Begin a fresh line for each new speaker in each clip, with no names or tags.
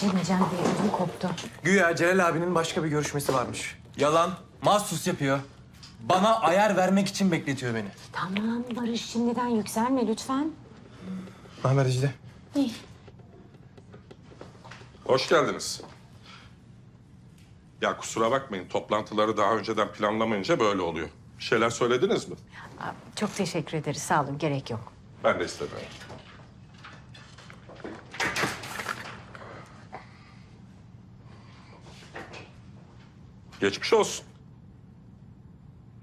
şey diyeceğim diye ödüm koptu.
Güya Celal abinin başka bir görüşmesi varmış. Yalan, mahsus yapıyor. Bana ayar vermek için bekletiyor beni.
Tamam Barış şimdiden yükselme lütfen.
Ne haber Dicle?
İyi.
Hoş geldiniz. Ya kusura bakmayın, toplantıları daha önceden planlamayınca böyle oluyor. Bir şeyler söylediniz mi?
Çok teşekkür ederiz. Sağ olun. Gerek yok.
Ben de istedim. Geçmiş olsun.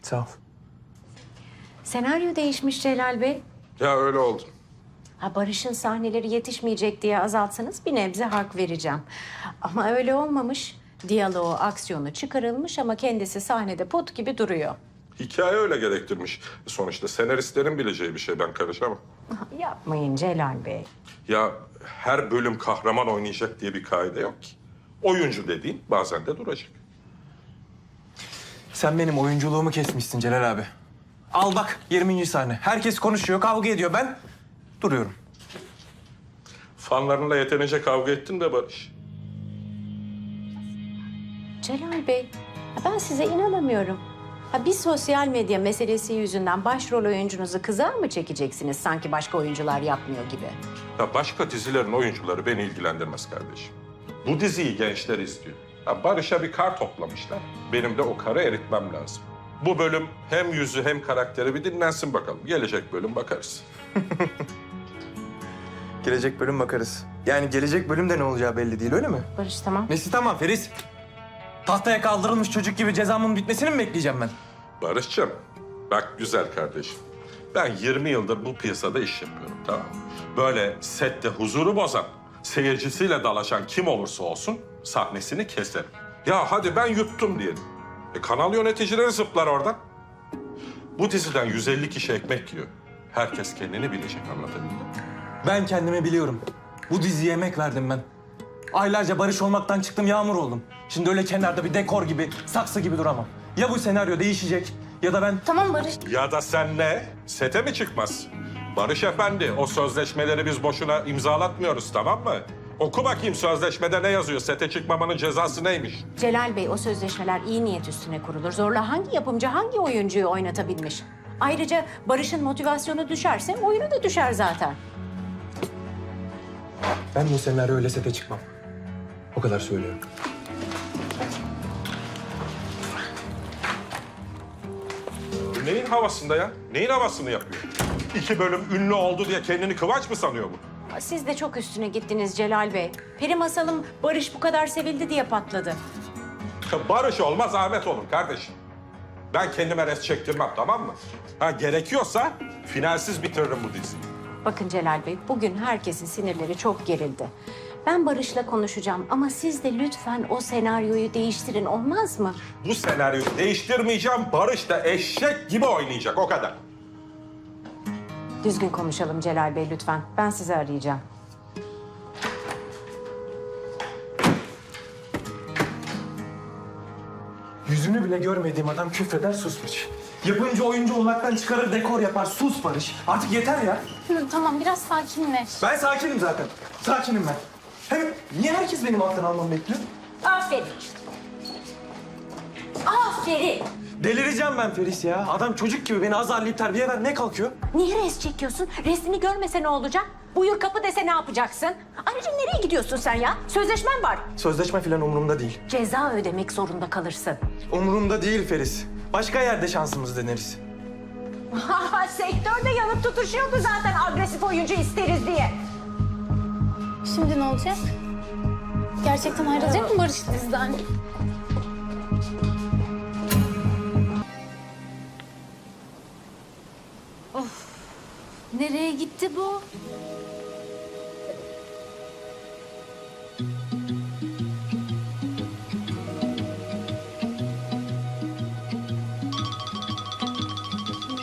Sağ ol.
Senaryo değişmiş Celal Bey.
Ya öyle oldu.
Ha, Barış'ın sahneleri yetişmeyecek diye azaltsanız bir nebze hak vereceğim. Ama öyle olmamış. Diyaloğu, aksiyonu çıkarılmış ama kendisi sahnede pot gibi duruyor.
Hikaye öyle gerektirmiş. Sonuçta senaristlerin bileceği bir şey, ben karışamam.
Yapmayın Celal Bey.
Ya her bölüm kahraman oynayacak diye bir kaide yok ki. Oyuncu dediğin bazen de duracak.
Sen benim oyunculuğumu kesmişsin Celal abi. Al bak 20. sahne. Herkes konuşuyor, kavga ediyor. Ben duruyorum.
Fanlarınla yeterince kavga ettin be Barış.
Celal Bey, ben size inanamıyorum. Ha, bir sosyal medya meselesi yüzünden başrol oyuncunuzu kıza mı çekeceksiniz sanki başka oyuncular yapmıyor gibi?
Ya başka dizilerin oyuncuları beni ilgilendirmez kardeşim. Bu diziyi gençler istiyor. Barış'a bir kar toplamışlar. Benim de o karı eritmem lazım. Bu bölüm hem yüzü hem karakteri bir dinlensin bakalım. Gelecek bölüm bakarız.
Gelecek bölüm bakarız. Yani gelecek bölümde ne olacağı belli değil öyle mi?
Barış tamam.
Nesi tamam Feris? Tahtaya kaldırılmış çocuk gibi cezamın bitmesini mi bekleyeceğim ben?
Barış'cığım, bak güzel kardeşim. Ben 20 yıldır bu piyasada iş yapıyorum, tamam mı? Böyle sette huzuru bozan, seyircisiyle dalaşan kim olursa olsun sahnesini keserim. Ya hadi ben yuttum diyelim. E kanal yöneticileri zıplar oradan. Bu diziden 150 kişi ekmek yiyor. Herkes kendini bilecek anlatabildim mi?
Ben kendimi biliyorum. Bu diziye emek verdim ben. Aylarca barış olmaktan çıktım yağmur oldum. Şimdi öyle kenarda bir dekor gibi, saksı gibi duramam. Ya bu senaryo değişecek ya da ben...
Tamam Barış.
Ya da sen ne? Sete mi çıkmaz? Barış Efendi, o sözleşmeleri biz boşuna imzalatmıyoruz tamam mı? Oku bakayım sözleşmede ne yazıyor? Sete çıkmamanın cezası neymiş?
Celal Bey o sözleşmeler iyi niyet üstüne kurulur. Zorla hangi yapımcı hangi oyuncuyu oynatabilmiş? Ayrıca Barış'ın motivasyonu düşerse oyunu da düşer zaten.
Ben bu senaryo öyle sete çıkmam. O kadar söylüyorum.
Bu neyin havasında ya? Neyin havasını yapıyor? İki bölüm ünlü oldu diye kendini kıvanç mı sanıyor bu?
Siz de çok üstüne gittiniz Celal Bey. Peri masalım Barış bu kadar sevildi diye patladı.
Barış olmaz Ahmet olur kardeşim. Ben kendime res çektirmem tamam mı? Ha gerekiyorsa finalsiz bitiririm bu diziyi.
Bakın Celal Bey, bugün herkesin sinirleri çok gerildi. Ben Barış'la konuşacağım ama siz de lütfen o senaryoyu değiştirin olmaz mı?
Bu senaryoyu değiştirmeyeceğim. Barış da eşek gibi oynayacak o kadar.
Düzgün konuşalım Celal Bey lütfen. Ben sizi arayacağım.
Yüzünü bile görmediğim adam küfreder sus Barış. Yapınca oyuncu olmaktan çıkarır dekor yapar sus Barış. Artık yeter ya.
Hı, Tamam biraz sakinleş.
Ben sakinim zaten. Sakinim ben. Hem niye herkes benim alttan almamı bekliyor?
Aferin. Aferin.
Delireceğim ben Feris ya. Adam çocuk gibi beni azarlayıp terbiye ver ne kalkıyor?
Niye res çekiyorsun? Resmini görmese ne olacak? Buyur kapı dese ne yapacaksın? Ayrıca nereye gidiyorsun sen ya? Sözleşmen var.
Sözleşme falan umurumda değil.
Ceza ödemek zorunda kalırsın.
Umurumda değil Feris. Başka yerde şansımız deneriz.
Sektörde yanıp tutuşuyordu zaten agresif oyuncu isteriz diye.
Şimdi ne olacak? Gerçekten ayrılacak mı Barış diziden? Nereye gitti bu?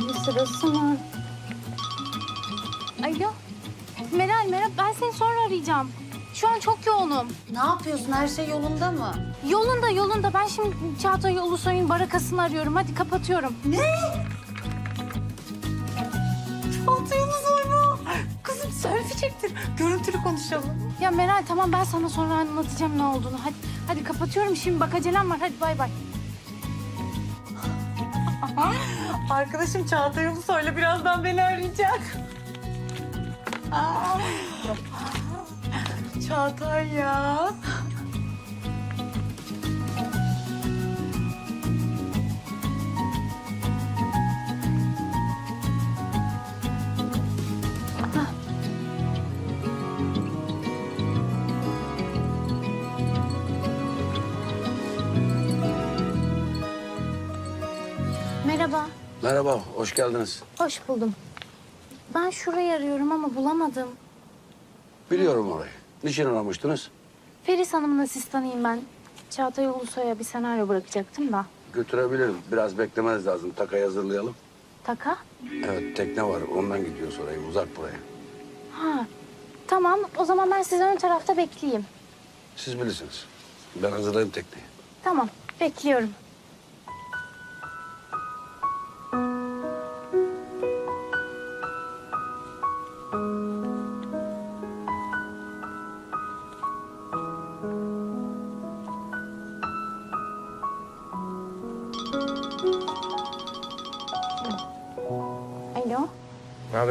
Bir sırası mı? Alo. Meral, Meral ben seni sonra arayacağım. Şu an çok yoğunum.
Ne yapıyorsun? Her şey yolunda mı?
Yolunda yolunda. Ben şimdi Çağatay Ulusoy'un barakasını arıyorum. Hadi kapatıyorum.
Çağatay Gerçektir. Görüntülü konuşalım.
Ya Meral tamam ben sana sonra anlatacağım ne olduğunu. Hadi hadi kapatıyorum şimdi bak acelem var. Hadi bay bay.
Arkadaşım Çağatay Ulusoy'la birazdan beni arayacak. Aa. Çağatay ya.
Merhaba.
Hoş geldiniz.
Hoş buldum. Ben şurayı arıyorum ama bulamadım.
Biliyorum orayı. Niçin aramıştınız?
Feris Hanım'ın asistanıyım ben. Çağatay Ulusoy'a bir senaryo bırakacaktım da.
Götürebilirim. Biraz beklemeniz lazım. Takayı hazırlayalım.
Taka?
Evet, tekne var. Ondan gidiyoruz oraya. Uzak buraya.
Ha. Tamam o zaman ben sizi ön tarafta bekleyeyim.
Siz bilirsiniz. Ben hazırlayayım tekneyi.
Tamam bekliyorum.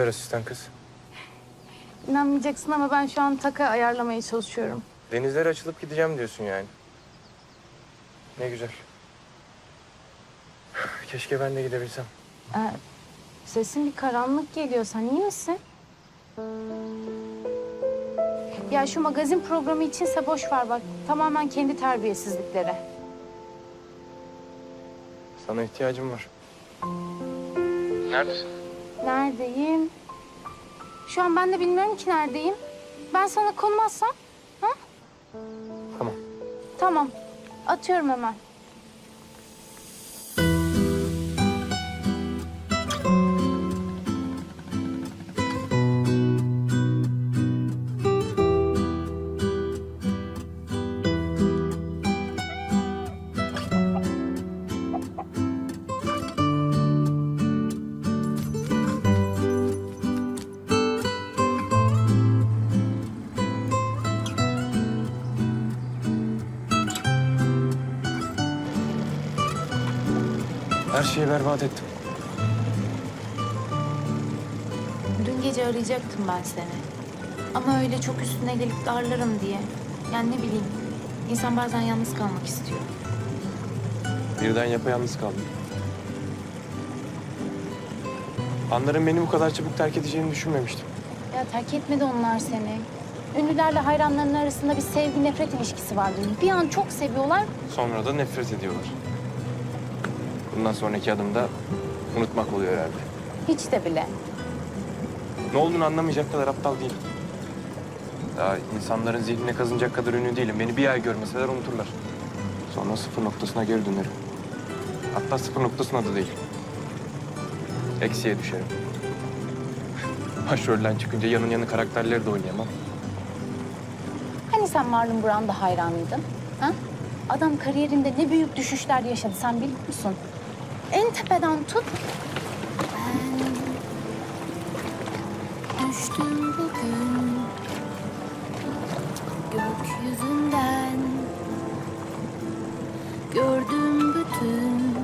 Haber asistan kız?
İnanmayacaksın ama ben şu an taka ayarlamaya çalışıyorum.
Denizlere açılıp gideceğim diyorsun yani. Ne güzel. Keşke ben de gidebilsem.
Ee, sesin bir karanlık geliyor. Sen iyi misin? Ya şu magazin programı içinse boş ver bak. Tamamen kendi terbiyesizlikleri.
Sana ihtiyacım var. Neredesin?
Neredeyim? Şu an ben de bilmiyorum ki neredeyim. Ben sana konum atsam. Ha?
Tamam.
Tamam. Atıyorum hemen.
Her şeyi berbat ettim.
Dün gece arayacaktım ben seni. Ama öyle çok üstüne gelip darlarım diye. Yani ne bileyim. İnsan bazen yalnız kalmak istiyor.
Birden yapayalnız kaldım. Anların beni bu kadar çabuk terk edeceğini düşünmemiştim.
Ya terk etmedi onlar seni. Ünlülerle hayranların arasında bir sevgi nefret ilişkisi vardır. Bir an çok seviyorlar.
Sonra da nefret ediyorlar. Bundan sonraki adım da unutmak oluyor herhalde.
Hiç de bile.
Ne olduğunu anlamayacak kadar aptal değilim. Daha insanların zihnine kazınacak kadar ünlü değilim. Beni bir ay görmeseler unuturlar. Sonra sıfır noktasına geri dönerim. Hatta sıfır noktasına da değil. Eksiye düşerim. Başrolden çıkınca yanın yanı karakterleri de oynayamam.
Hani sen Marlon Brando hayranıydın? Ha? Adam kariyerinde ne büyük düşüşler yaşadı sen biliyor musun? En tepeden tut.
Düştüm bugün gökyüzünden Gördüm bütün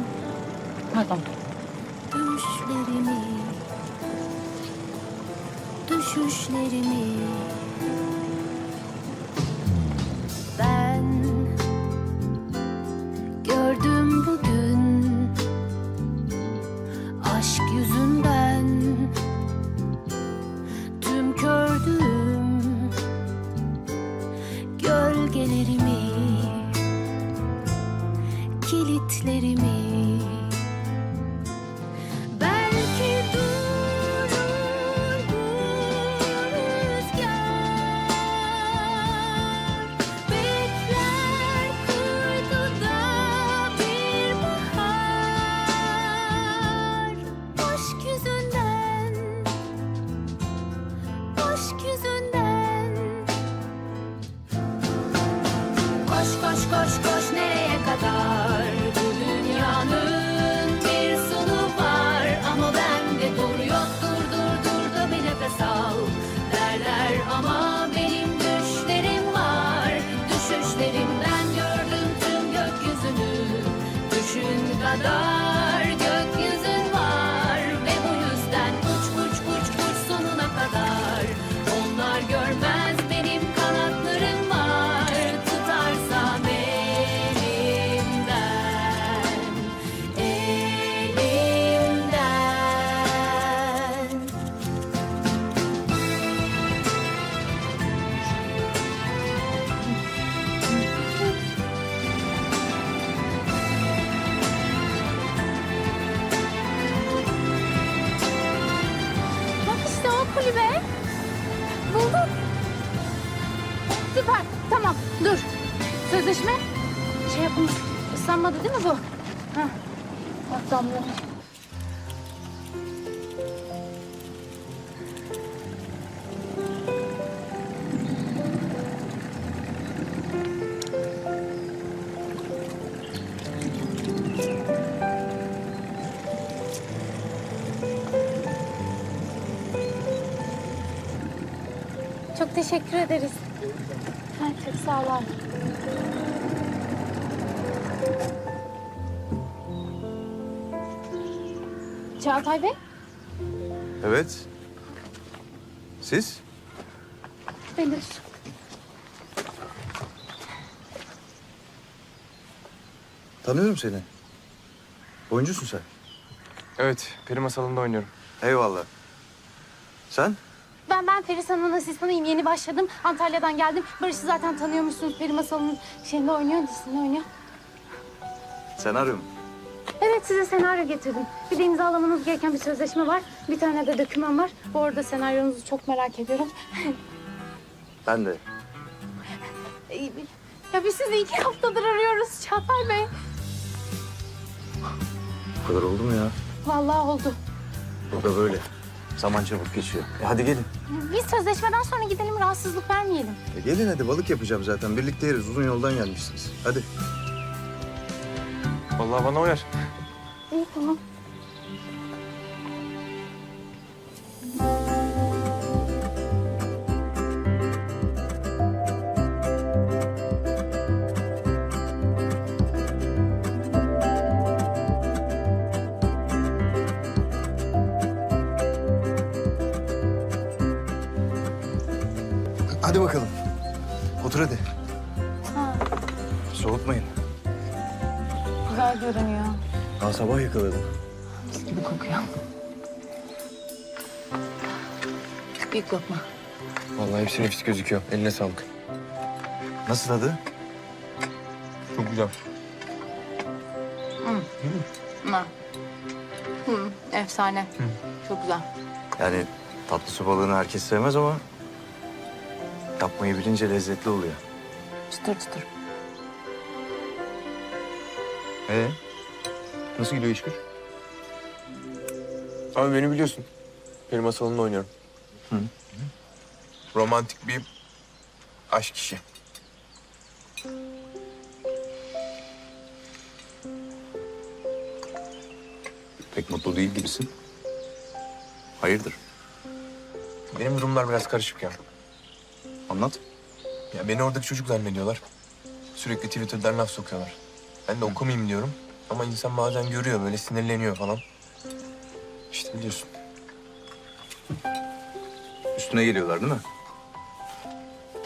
Pardon.
düşlerimi Düşüşlerimi
згадай. Sözleşme şey yapılmış. Islanmadı değil mi bu? Ha. Bak damlamış. Çok teşekkür ederiz. Ha, çok sağ olun. Çağatay Bey,
Evet. Siz?
benim.
Tanıyorum seni. Oyuncusun sen.
Evet, peri masalında oynuyorum.
Eyvallah. Sen?
Ben ben Feris Hanım'ın asistanıyım. Yeni başladım. Antalya'dan geldim. Barış'ı zaten tanıyormuşsunuz. Peri Masalı'nın şeyinde oynuyor, dizisinde oynuyor.
Senaryo mu?
Evet, size senaryo getirdim. Bir de imzalamanız gereken bir sözleşme var. Bir tane de doküman var. Bu arada senaryonuzu çok merak ediyorum.
Ben de.
Ya biz sizi iki haftadır arıyoruz Çağatay Bey.
Bu kadar oldu mu ya?
Vallahi oldu.
Burada böyle. Zaman çabuk geçiyor. E hadi gelin.
Biz sözleşmeden sonra gidelim, rahatsızlık vermeyelim.
E gelin hadi balık yapacağım zaten. Birlikte yeriz. Uzun yoldan gelmişsiniz. Hadi.
Vallahi bana uyar.
İyi tamam.
Soğutmayın.
güzel görünüyor.
Daha sabah yakaladım.
Mis gibi kokuyor. Büyük lokma.
Vallahi hepsi nefis gözüküyor. Eline sağlık.
Nasıl tadı?
Çok güzel.
Ha. Hı, efsane. Çok güzel.
Yani tatlı su balığını herkes sevmez ama... ...yapmayı bilince lezzetli oluyor.
Çıtır çıtır.
Ee? Nasıl gidiyor iş güç?
Abi beni biliyorsun. Peri masalında oynuyorum. Romantik bir aşk işi.
Pek mutlu değil gibisin. Hayırdır?
Benim durumlar biraz karışık ya.
Anlat.
Ya beni oradaki çocuk zannediyorlar. Sürekli Twitter'dan laf sokuyorlar. Ben de okumayayım diyorum. Ama insan bazen görüyor böyle sinirleniyor falan. İşte biliyorsun.
Üstüne geliyorlar değil mi?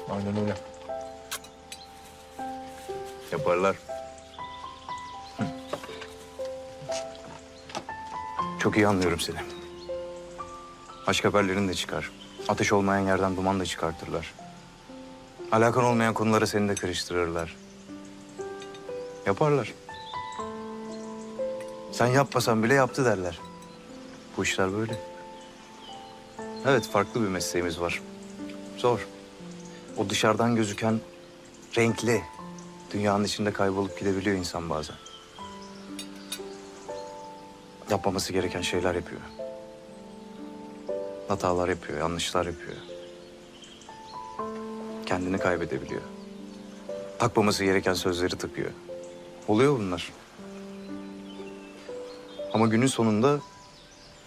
Aynen öyle.
Yaparlar. Hı. Çok iyi anlıyorum seni. Aşk haberlerin de çıkar. Ateş olmayan yerden duman da çıkartırlar. Alakan olmayan konulara seni de karıştırırlar. Yaparlar. Sen yapmasan bile yaptı derler. Bu işler böyle. Evet, farklı bir mesleğimiz var. Zor. O dışarıdan gözüken renkli, dünyanın içinde kaybolup gidebiliyor insan bazen. Yapmaması gereken şeyler yapıyor. Hatalar yapıyor, yanlışlar yapıyor. Kendini kaybedebiliyor. Takmaması gereken sözleri takıyor. Oluyor bunlar. Ama günün sonunda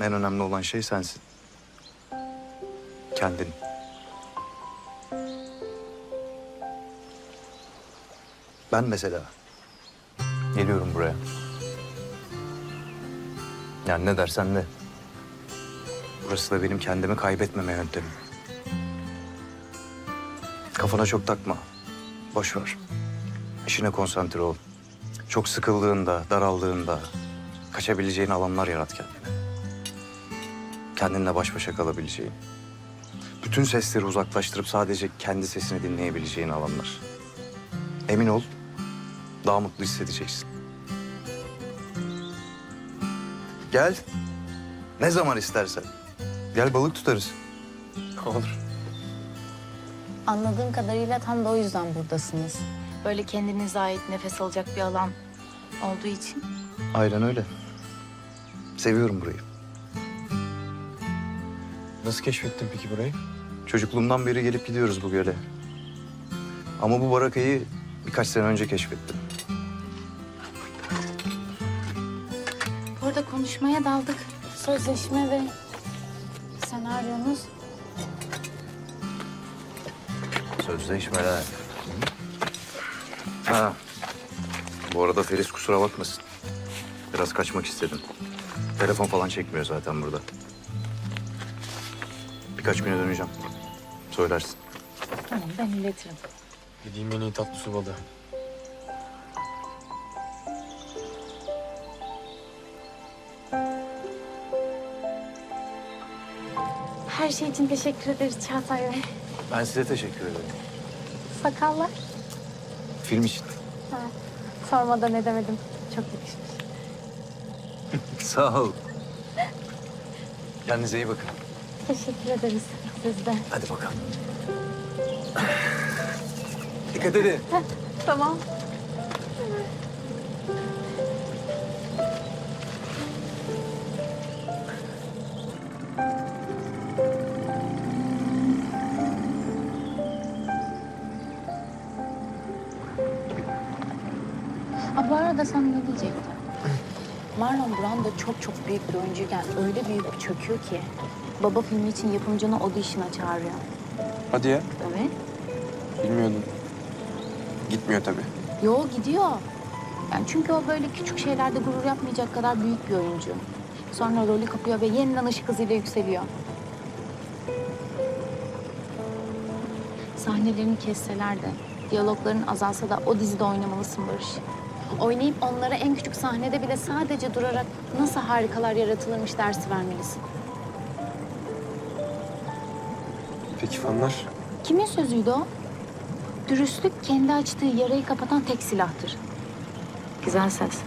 en önemli olan şey sensin. Kendin. Ben mesela geliyorum buraya. Yani ne dersen de. Burası da benim kendimi kaybetmeme yöntemim. Kafana çok takma. Boş ver. İşine konsantre ol. Çok sıkıldığında, daraldığında kaçabileceğin alanlar yarat kendine. Kendinle baş başa kalabileceğin. Bütün sesleri uzaklaştırıp sadece kendi sesini dinleyebileceğin alanlar. Emin ol, daha mutlu hissedeceksin. Gel. Ne zaman istersen. Gel balık tutarız.
Olur.
Anladığım kadarıyla tam da o yüzden buradasınız. Böyle kendinize ait nefes alacak bir alan olduğu için.
Aynen öyle. Seviyorum burayı.
Nasıl keşfettin peki burayı?
Çocukluğumdan beri gelip gidiyoruz bu göle. Ama bu barakayı birkaç sene önce keşfettim.
Burada konuşmaya daldık. Sözleşme ve senaryonuz.
Sözleşmeler. Ha. Bu arada Feris kusura bakmasın. Biraz kaçmak istedim. Telefon falan çekmiyor zaten burada. Birkaç güne döneceğim. Söylersin.
Tamam ben iletirim.
Yediğim en iyi tatlı su balığı.
Her şey için teşekkür ederiz Çağatay Bey.
Ben size teşekkür ederim.
Sakallar.
Film için.
Ha, sormadan edemedim. Çok yakışmış.
Sağ ol. Kendinize iyi bakın.
Teşekkür ederiz siz de.
Hadi bakalım. Dikkat edin.
Tamam. Marlon Brando çok çok büyük bir oyuncuyken öyle büyük bir çöküyor ki. Baba filmi için yapımcını audition'a çağırıyor.
Hadi ya.
Evet.
Bilmiyordum. Gitmiyor tabii.
Yo gidiyor. Yani çünkü o böyle küçük şeylerde gurur yapmayacak kadar büyük bir oyuncu. Sonra rolü kapıyor ve yeniden ışık hızıyla yükseliyor. Sahnelerini kesseler de, diyalogların azalsa da o dizide oynamalısın Barış. Oynayıp onlara en küçük sahnede bile sadece durarak nasıl harikalar yaratılırmış dersi vermelisin.
Peki fanlar?
Kimin sözüydü o? Dürüstlük kendi açtığı yarayı kapatan tek silahtır. Güzel ses.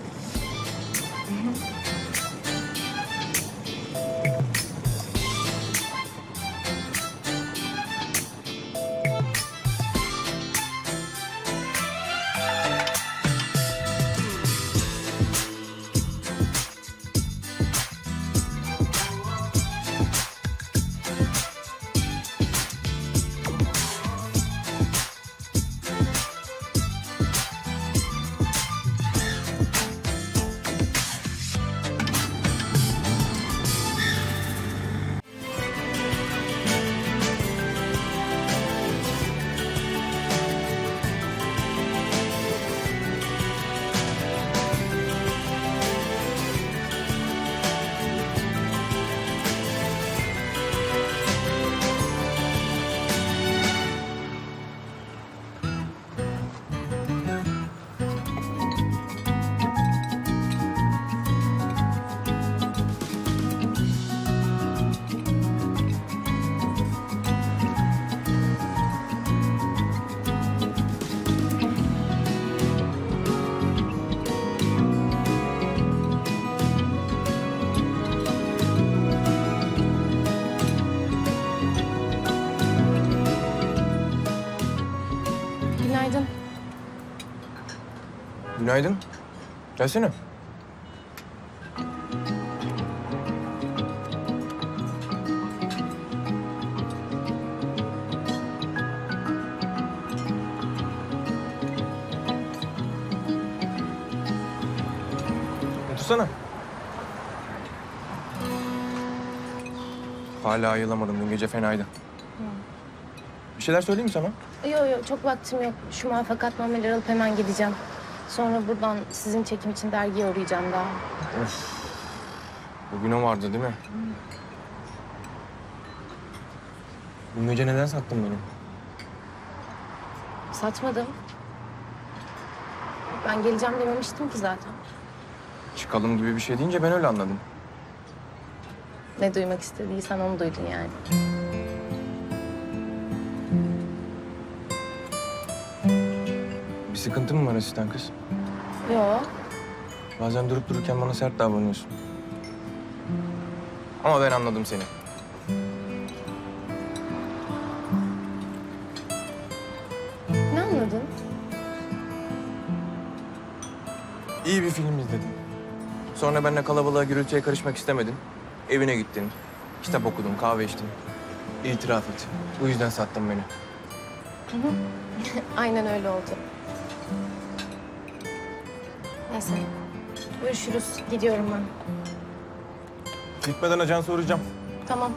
Günaydın.
Gelsene. Otursana. Hala ayılamadım. Dün gece fenaydı. Bir şeyler söyleyeyim mi sana?
Yok yok çok vaktim yok. Şu muvaffakatnameleri alıp hemen gideceğim. Sonra buradan sizin çekim için dergiye uğrayacağım daha.
Bugün o vardı değil mi? Dün gece neden sattın beni?
Satmadım. Ben geleceğim dememiştim ki zaten.
Çıkalım gibi bir şey deyince ben öyle anladım.
Ne duymak istediysen onu duydun yani.
Bir sıkıntı mı var asistan kız?
Yok.
Bazen durup dururken bana sert davranıyorsun. Ama ben anladım seni. Ne anladın? İyi bir film izledin. Sonra benimle kalabalığa, gürültüye karışmak istemedin. Evine gittin. Kitap okudun, kahve içtin. İtiraf et. Bu yüzden sattın beni.
Aynen öyle oldu. Neyse. Görüşürüz. Gidiyorum ben.
Gitmeden ajan soracağım.
Tamam.